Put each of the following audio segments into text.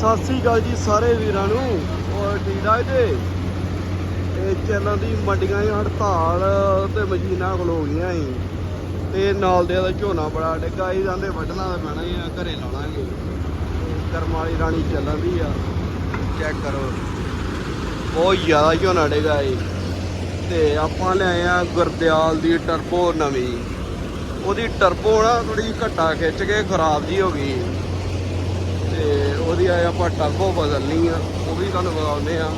ਸਤਿ ਸ੍ਰੀ ਅਕਾਲ ਜੀ ਸਾਰੇ ਵੀਰਾਂ ਨੂੰ। ਔਰ ਠੀਕ ਠਾਕ ਜੀ? ਇਹ ਚੱਲਣ ਦੀ ਮੰਡੀਆਂ ਦੀ ਹੜਤਾਲ ਤੇ ਮਸ਼ੀਨਾਂ ਖਲੋ ਗਈਆਂ ਸੀ ਤੇ ਨਾਲ ਦੇ ਦਾ ਝੋਨਾ ਬੜਾ ਡਿੱਗਾ ਹੀ ਜਾਂਦੇ ਵੱਢਣਾ ਤਾਂ ਪੈਣਾ ਹੀ ਆ ਘਰੇ ਲਾ ਲਾਂਗੇ ਕਰਮ ਵਾਲੀ ਰਾਣੀ ਚੱਲਣ ਦੀ ਆ ਚੈੱਕ ਕਰੋ। ਬਹੁਤ ਜ਼ਿਆਦਾ ਝੋਨਾ ਡਿੱਗਾ ਏ ਤੇ ਆਪਾਂ ਲਿਆਏ ਆ ਗੁਰਦਿਆਲ ਦੀ ਟਰਬੋ ਨਵੀਂ। ਉਹਦੀ ਟਰਬੋ ਨਾ ਥੋੜੀ ਜਿਹੀ ਘੱਟਾ ਖਿੱਚ ਕੇ ਖਰਾਬ ਜੀ ਹੋ ਗਈ। ਆ ਆਪਾਂ ਟਰਬੋ ਬਦਲਣੀ ਆ ਉਹ ਵੀ ਤੁਹਾਨੂੰ ਬਤਾਉਂਦੇ ਆ।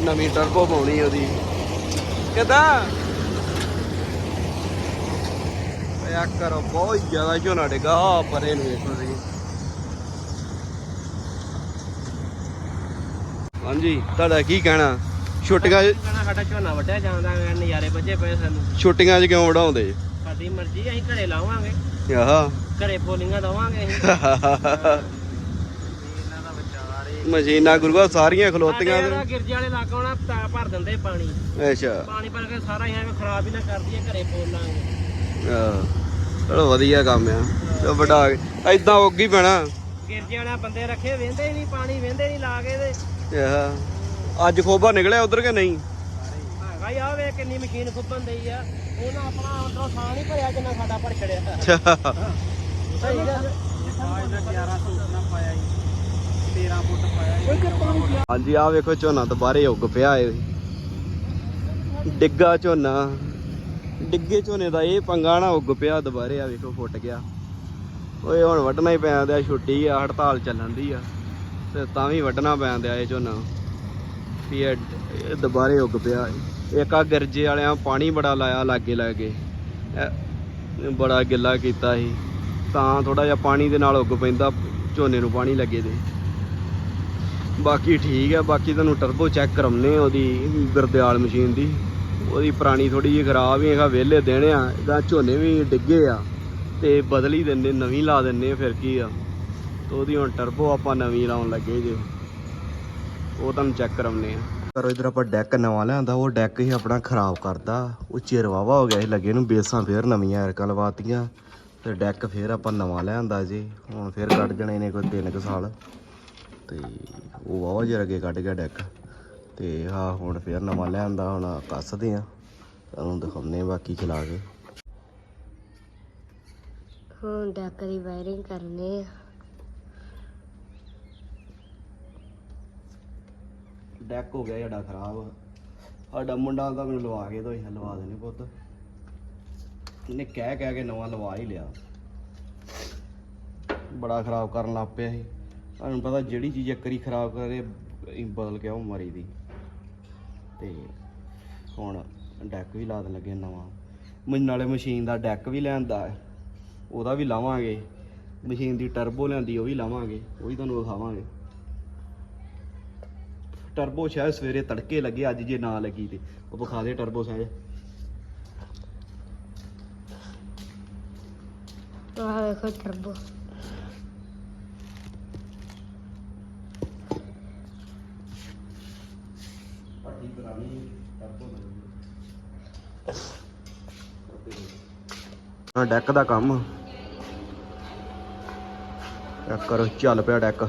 ਨਵੀਂ ਟਰਬੋ ਪਾਉਣੀ ਉਹਦੀ। ਕਿਦਾਂ? ਆ ਕਰੋ ਬਹੁਤ ਜ਼ਿਆਦਾ ਝੋਨਾ ਡਿੱਗਾ ਪਰੇ ਨੂੰ ਵੇਖੋ ਜੀ ਹਾਂਜੀ ਤੁਹਾਡਾ ਕੀ ਕਹਿਣਾ? ਛੁੱਟੀਆਂ 'ਚ- ਕਹਿਣਾ ਸਾਡਾ ਝੋਨਾ ਵੱਢਿਆ ਜਾਂਦਾ ਨਜ਼ਾਰੇ ਬੱਝੇ ਪਏ ਸਾਨੂੰ। ਛੁੱਟੀਆਂ 'ਚ ਕਿਉਂ ਵੜਾਉਂਦੇ ਸਾਡੀ ਮਰਜ਼ੀ ਅਸੀਂ ਘਰੇ ਲਾਵਾਂਗੇ। ਆਹਾ। ਘਰੇ ਪੋਲਿੰਗਾਂ ਦਵਾਂਗੇ ਅਸੀਂ। ਮਸ਼ੀਨਾਂ ਗੁਰੂਆ ਸਾਰੀਆਂ ਖਲੋਤੀਆਂ ਗਿਰਜੇ ਵਾਲੇ ਲਾਗੋਂ ਨਾ ਤਾਂ ਭਰ ਦਿੰਦੇ ਪਾਣੀ। ਅੱਛਾ। ਪਾਣੀ ਭਰ ਕੇ ਸਾਰਾ ਹੀ ਐਵੇਂ ਖਰਾਬ ਹੀ ਨਾ ਕਰ ਦਈਏ ਘਰੇ ਪੋਲ ਲਾਂਗੇ ਆਹ, ਚਲੋ ਵਧੀਆ ਕੰਮ ਆ। ਚਲੋ ਵਡਾ ਐਦਾਂ ਉੱਗ ਹੀ ਪੈਣਾ। ਗਿਰਜੇ ਵਾਲਿਆਂ ਬੰਦੇ ਰੱਖੇ ਵੇਂਦੇ ਨਹੀਂ ਪਾਣੀ ਵੇਂਦੇ ਨਹੀਂ ਲਾ ਕੇ ਤੇ। ਆਹ, ਅੱਜ ਖੋਬਾ ਨਿਕਲਿਆ ਉਧਰ ਕਿ ਨਹੀਂ? ਹੈਗਾ ਹੀ ਆ ਵੇ ਕਿੰਨੀ ਮਸ਼ੀਨ ਖੁੱਬਣ ਦਈ ਆ। ਉਹਨਾਂ ਆਪਣਾ ਅੰਦਰੋਂ ਸਾਹ ਨਹੀਂ ਭਰਿਆ ਜਿੰਨਾ ਸਾਡਾ ਭਰ ਛੜਿਆ। ਸਹੀ ਗੱਲ। ਹਾਂਜੀ ਆ ਵੇਖੋ ਝੋਨਾ ਦੁਬਾਰੇ ਉੱਗ ਪਿਆ ਏ। ਡਿੱਗਾ ਝੋਨਾ। ਡਿੱਗੇ ਝੋਨੇ ਦਾ ਇਹ ਪੰਗਾ ਨਾ ਉੱਗ ਪਿਆ ਦੁਬਾਰੇ ਆ ਵੇਖੋ ਫੁੱਟ ਗਿਆ। ਓਏ ਹੁਣ ਵੱਢਣਾ ਹੀ ਪੈਣ ਦਿਆ ਛੁੱਟੀ ਆ ਹੜਤਾਲ ਚੱਲਣ ਦੀ ਆ। ਤੇ ਤਾਂ ਵੀ ਵੱਢਣਾ ਪੈਣ ਦਿਆ ਇਹ ਝੋਨਾ। ਵੀ ਇਹ ਦੁਬਾਰੇ ਉੱਗ ਪਿਆ। ਇੱਕ ਆ ਗਰਜੇ ਵਾਲਿਆਂ ਪਾਣੀ ਬੜਾ ਲਾਇਆ ਲਾਗੇ ਲਾਗੇ ਬੜਾ ਗਿੱਲਾ ਕੀਤਾ ਸੀ। ਤਾਂ ਥੋੜਾ ਜਿਹਾ ਪਾਣੀ ਦੇ ਨਾਲ ਉੱਗ ਪੈਂਦਾ ਝੋਨੇ ਨੂੰ ਪਾਣੀ ਲੱਗੇ ਤੇ। ਬਾਕੀ ਠੀਕ ਹੈ ਬਾਕੀ ਤੁਹਾਨੂੰ ਟਰਬੋ ਚੈੱਕ ਕਰਾਉਂਦੇ ਆ ਉਹਦੀ ਗੁਰਦਿਆਲ ਮਸ਼ੀਨ ਦੀ। ਉਹਦੀ ਪੁਰਾਣੀ ਥੋੜੀ ਜਿਹੀ ਖਰਾਬ ਹੀ ਹੈਗਾ ਵਿਹਲੇ ਦੇਣੇ ਆ, ਇਹਦਾ ਝੋਨੇ ਵੀ ਡਿੱਗੇ ਆ ਤੇ ਬਦਲੀ ਦਿੰਦੇ, ਨਵੀਂ ਲਾ ਦਿੰਦੇ ਫਿਰ ਕੀ ਆ। ਤੇ ਉਹਦੀ ਹੁਣ ਟਰਬੋ ਆਪਾਂ ਨਵੀਂ ਲਾਉਣ ਲੱਗੇ ਜੇ। ਉਹ ਤੁਹਾਨੂੰ ਚੈੱਕ ਕਰਾਉਂਦੇ ਆ। ਕਰੋ ਇਧਰ ਆਪਾਂ ਡੈਕ ਨਵਾਂ ਲਿਆਂਦਾ, ਉਹ ਡੈਕ ਹੀ ਆਪਣਾ ਖਰਾਬ ਕਰਦਾ। ਉਹ ਚਿਰ ਵਾਵਾ ਹੋ ਗਿਆ ਸੀ, ਲੱਗੇ ਨੂੰ ਬੇਸਾਂ ਫੇਰ ਨਵੀਆਂ ਐਰਕਾਂ ਲਵਾਤੀਆਂ। ਤੇ ਡੈਕ ਫੇਰ ਆਪਾਂ ਨਵਾਂ ਲਿਆਂਦਾ ਜੀ, ਹੁਣ ਫੇਰ ਕੱਢ ਜਣੇ ਨੇ ਕੋਈ 3 ਕੁ ਸਾਲ। ਤੇ ਉਹ ਵਾਵਾ ਜਿਹਾ ਅੱਗੇ ਕੱਢ ਗਿਆ ਡੈਕ। ਤੇ ਹਾਂ ਹੁਣ ਫੇਰ ਨਵਾਂ ਲਿਆਂਦਾ ਹੁਣ ਕੱਸਦੇ ਆ। ਤੁਹਾਨੂੰ ਦਿਖਾਉਂਦੇ ਆ ਬਾਕੀ ਚਲਾ ਕੇ। ਹੁਣ ਡੱਕ ਦੀ ਵਾਇਰਿੰਗ ਕਰਨੇ ਆ। ਡੈਕ ਹੋ ਗਿਆ ਸਾਡਾ ਖਰਾਬ। ਸਾਡਾ ਮੁੰਡਾ ਤਾਂ ਮੈਨੂੰ ਲਵਾ ਕੇ ਦੋ ਲਵਾ ਦੇਣੇ ਪੁੱਤ। ਇਹਨੇ ਕਹਿ ਕਹਿ ਕੇ ਨਵਾਂ ਲਵਾ ਹੀ ਲਿਆ। ਬੜਾ ਖਰਾਬ ਕਰਨ ਲੱਗ ਪਿਆ ਸੀ। ਤੁਹਾਨੂੰ ਪਤਾ ਜਿਹੜੀ ਚੀਜ਼ ਇੱਕ ਵਾਰੀ ਖਰਾਬ ਕਰੇ ਬਦਲ ਕੇ ਉਹ ਮਾਰੀ ਦੀ। ਤੇ ਹੁਣ ਡੈਕ ਵੀ ਲਾ ਦੇਣ ਲੱਗੇ ਨਵਾਂ। ਮੈਂ ਨਾਲੇ ਮਸ਼ੀਨ ਦਾ ਡੈਕ ਵੀ ਲੈਂਦਾ ਉਹਦਾ ਵੀ ਲਾਵਾਂਗੇ। ਮਸ਼ੀਨ ਦੀ ਟਰਬੋ ਲੈਂਦੀ ਉਹ ਵੀ ਲਾਵਾਂਗੇ, ਉਹ ਵੀ ਤੁਹਾਨੂੰ ਵਿਖਾਵਾਂਗੇ ਟਰਬੋ ਸ਼ਾਇਦ ਸਵੇਰੇ ਤੜਕੇ ਲੱਗੇ, ਅੱਜ ਜੇ ਨਾ ਲੱਗੀ ਤੇ। ਉਹ ਵਿਖਾ ਦੇ ਟਰਬੋ ਸ਼ਾਇਦ। ਆਹ ਵੇਖੋ ਟਰਬੋ ਪੱਟੀ ਪੁਰਾਣੀ ਟਰਬੋ ਹਾਂ ਡੈਕ ਦਾ ਕੰਮ। ਚੈੱਕ ਕਰੋ ਚੱਲ ਪਿਆ ਡੈਕ